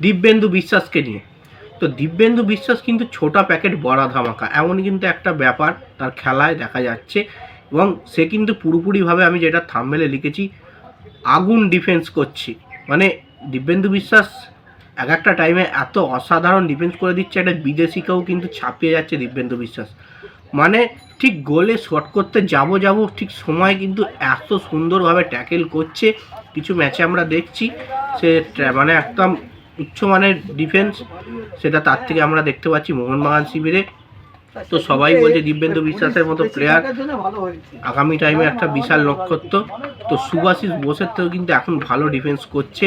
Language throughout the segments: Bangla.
দিব্যেন্দু বিশ্বাসকে নিয়ে। তো দিব্যেন্দু বিশ্বাস কিন্তু ছোটা প্যাকেট বড়া ধামাকা। এমন কিন্তু একটা ব্যাপার তার খেলায় দেখা যাচ্ছে এবং সে কিন্তু পুরোপুরিভাবে আমি যেটা থামমেলে লিখেছি, আগুন ডিফেন্স করছি। মানে দিব্যেন্দু বিশ্বাস এক একটা টাইমে এত অসাধারণ ডিফেন্স করে দিচ্ছে, একটা বিদেশিকেও কিন্তু ছাপিয়ে যাচ্ছে দিব্যেন্দু বিশ্বাস। মানে ঠিক গোলে শট করতে যাব যাব ঠিক সময় কিন্তু এত সুন্দরভাবে ট্যাকেল করছে। কিছু ম্যাচে আমরা দেখছি, সে মানে একদম উচ্চমানের ডিফেন্স সেটা তার থেকে আমরা দেখতে পাচ্ছি মোহনবাগান শিবিরে। তো সবাই বলছে দিব্যেন্দু বিশ্বাসের মতো প্লেয়ার আগামী টাইমে একটা বিশাল নক্ষত্র। তো সুভাষিস বোসের থেকেও কিন্তু এখন ভালো ডিফেন্স করছে।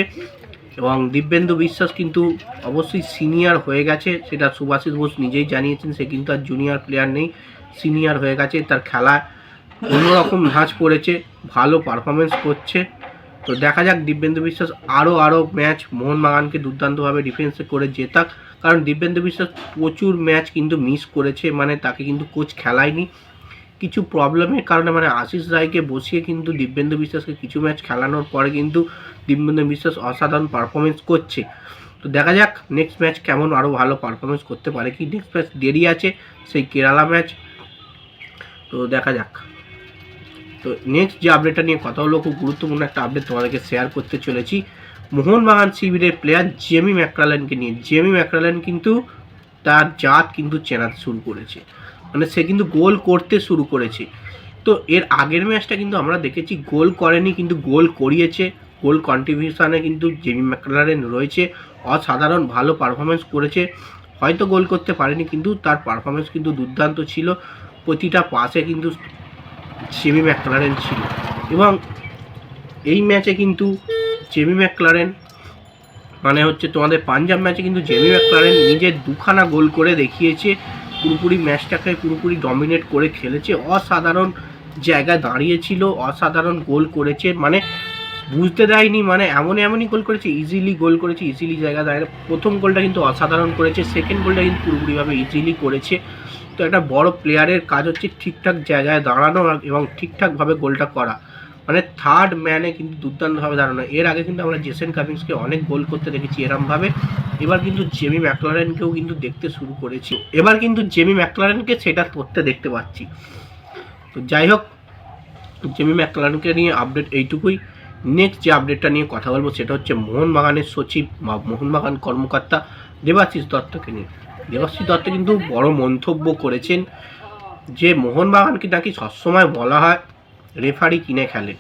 এবং দিব্যেন্দু বিশ্বাস কিন্তু অবশ্যই সিনিয়র হয়ে গেছে, সেটা সুভাষিস বোস নিজেই জানিয়েছেন, সে কিন্তু আর জুনিয়র প্লেয়ার নেই সিনিয়র হয়ে গেছে, তার খেলা অন্যরকম ধাঁচ পড়েছে, ভালো পারফরমেন্স করছে। তো দেখা যাক দিব্যেন্দু বিশ্বাস আরও আরও ম্যাচ মোহনবাগানকে দুর্দান্তভাবে ডিফেন্সে করে জেতাক। কারণ দিব্যেন্দু বিশ্বাস প্রচুর ম্যাচ কিন্তু মিস করেছে মানে তাকে কিন্তু কোচ খেলায়নি। কিছু প্রবলেমের কারণে মানে আশিস রায়কে বসিয়ে কিন্তু দিব্যেন্দু বিশ্বাসকে কিছু ম্যাচ খেলানোর পরে কিন্তু দিব্যেন্দু বিশ্বাস অসাধারণ পারফরমেন্স করছে। তো দেখা যাক নেক্সট ম্যাচ কেমন আরও ভালো পারফরমেন্স করতে পারে কি? নেক্সট ম্যাচ দেরি আছে, সেই কেরালা ম্যাচ তো দেখা যাক। তো নেক্সট যে আপডেটটা নিয়ে কথা হলো, খুব গুরুত্বপূর্ণ একটা আপডেট তোমাদেরকে শেয়ার করতে চলেছি। মোহনবাগান শিবিরের প্লেয়ার জেমি ম্যাকরালেনকে নিয়ে। জেমি ম্যাকরালেন কিন্তু তার জাত কিন্তু চেনাতে শুরু করেছে। মানে সে কিন্তু গোল করতে শুরু করেছে। তো এর আগের ম্যাচটা কিন্তু আমরা দেখেছি, গোল করেনি, কিন্তু গোল করিয়েছে। গোল কন্ট্রিবিউশনে কিন্তু জেমি ম্যাকলারেন রয়েছে। অসাধারণ ভালো পারফরমেন্স করেছে। হয়তো গোল করতে পারেনি, কিন্তু তার পারফরমেন্স কিন্তু দুর্দান্ত ছিল। প্রতিটা পাসে কিন্তু জেমি ম্যাকলারেন ছিল। এবং এই ম্যাচে কিন্তু জেমি ম্যাকলারেন মানে হচ্ছে তোমাদের পাঞ্জাব ম্যাচে কিন্তু জেমি ম্যাকলারেন নিজের দুখানা গোল করে দেখিয়েছে। পুরোপুরি ম্যাচটাকে পুরোপুরি ডমিনেট করে খেলেছে। অসাধারণ জায়গায় দাঁড়িয়েছিল, অসাধারণ গোল করেছে। মানে বুঝতে দেয়নি মানে এমন এমনই গোল করেছে ইজিলি গোল করেছে ইজিলি জায়গা দাঁড়িয়ে প্রথম গোলটা কিন্তু অসাধারণ করেছে সেকেন্ড গোলটা কিন্তু পুরোপুরিভাবে ইজিলি করেছে। তো একটা বড় প্লেয়ারের কাজ হচ্ছে ঠিকঠাক জায়গায় দাঁড়ানো এবং ঠিকঠাকভাবে গোলটা করা। মানে থার্ড ম্যানে কিন্তু দুর্দান্তভাবে দাঁড়ানো। এর আগে কিন্তু আমরা জেসেন কামিংসকে অনেক গোল করতে দেখেছি এরমভাবে। এবার কিন্তু জেমি ম্যাকলারেনকেও কিন্তু দেখতে শুরু করেছি। এবার কিন্তু জেমি ম্যাকলারেনকে সেটা করতে দেখতে পাচ্ছি। তো যাই হোক জেমি ম্যাকলারেনকে নিয়ে আপডেট এইটুকুই। নেক্সট যে আপডেটটা নিয়ে কথা বলব সেটা হচ্ছে মোহনবাগানের সচিব বা মোহনবাগান কর্মকর্তা দেবাশিস দত্তকে নিয়ে। দেবাশিস দত্ত কিন্তু বড় মন্তব্য করেছেন যে মোহনবাগানকে নাকি সবসময় বলা হয় রেফারি কিনে খেলে।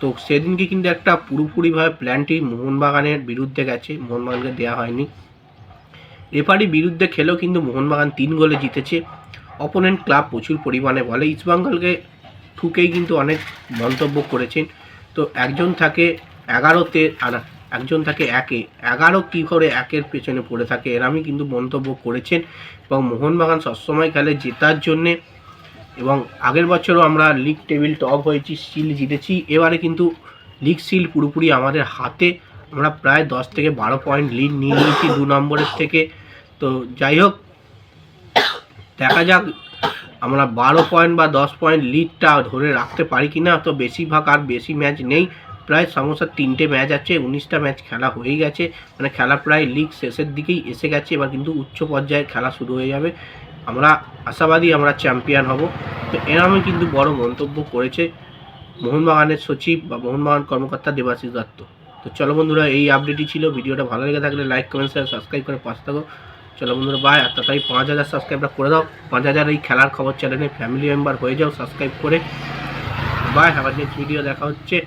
তো সেদিনকে কিন্তু একটা পুরোপুরিভাবে প্ল্যানটি মোহনবাগানের বিরুদ্ধে গেছে, মোহনবাগানকে দেওয়া হয়নি। রেফারি বিরুদ্ধে খেলেও কিন্তু মোহনবাগান তিন গোলে জিতেছে। অপোনেন্ট ক্লাব প্রচুর পরিমাণে বলে। ইস্টবেঙ্গলকে ঠুকেই কিন্তু অনেক মন্তব্য করেছেন। তো একজন থাকে এগারোতে আর একজন থাকে একে। এগারো কী করে একের পেছনে পড়ে থাকে এরামই কিন্তু মন্তব্য করেছেন এবং মোহনবাগান সবসময় খেলে জেতার জন্যে এবং আগের বছরও আমরা লিগ টেবিল টপ হয়েছি সিল জিতেছি, এবারে কিন্তু লিগ সিল পুরোপুরি আমাদের হাতে। আমরা প্রায় দশ থেকে বারো পয়েন্ট লিড নিয়ে নিয়েছি দু নম্বরের থেকে। তো যাই হোক, দেখা যাক আমরা বারো পয়েন্ট বা দশ পয়েন্ট লিডটা ধরে রাখতে পারি কি না তো বেশিরভাগ আর বেশি ম্যাচ নেই। প্রায় সমস্যা তিনটে ম্যাচ আছে, উনিশটা ম্যাচ খেলা হয়ে গেছে। মানে খেলা প্রায় লিগ শেষের দিকেই এসে গেছে, এবার কিন্তু উচ্চ পর্যায়ে খেলা শুরু হয়ে যাবে। আমরা আশাবাদী আমরা চ্যাম্পিয়ন হব। তো এরমই কিন্তু বড় মন্তব্য করেছে মোহনবাগানের সচিব বা মোহনবাগান কর্মকর্তা দেবাশিস দত্ত। তো চলো বন্ধুরা, এই আপডেটই ছিল। ভিডিওটা ভালো লেগে থাকলে লাইক কমেন্ট শেয়ার সাবস্ক্রাইব করে পাশে থাকো। চলো বন্ধুরা বাই আর তাই পাঁচ হাজার সাবস্ক্রাইবটা করে দাও। পাঁচ হাজার এই খেলার খবর চ্যানেলে ফ্যামিলি মেম্বার হয়ে যাও সাবস্ক্রাইব করে। বাই আবার নেক্সট ভিডিও দেখা হচ্ছে।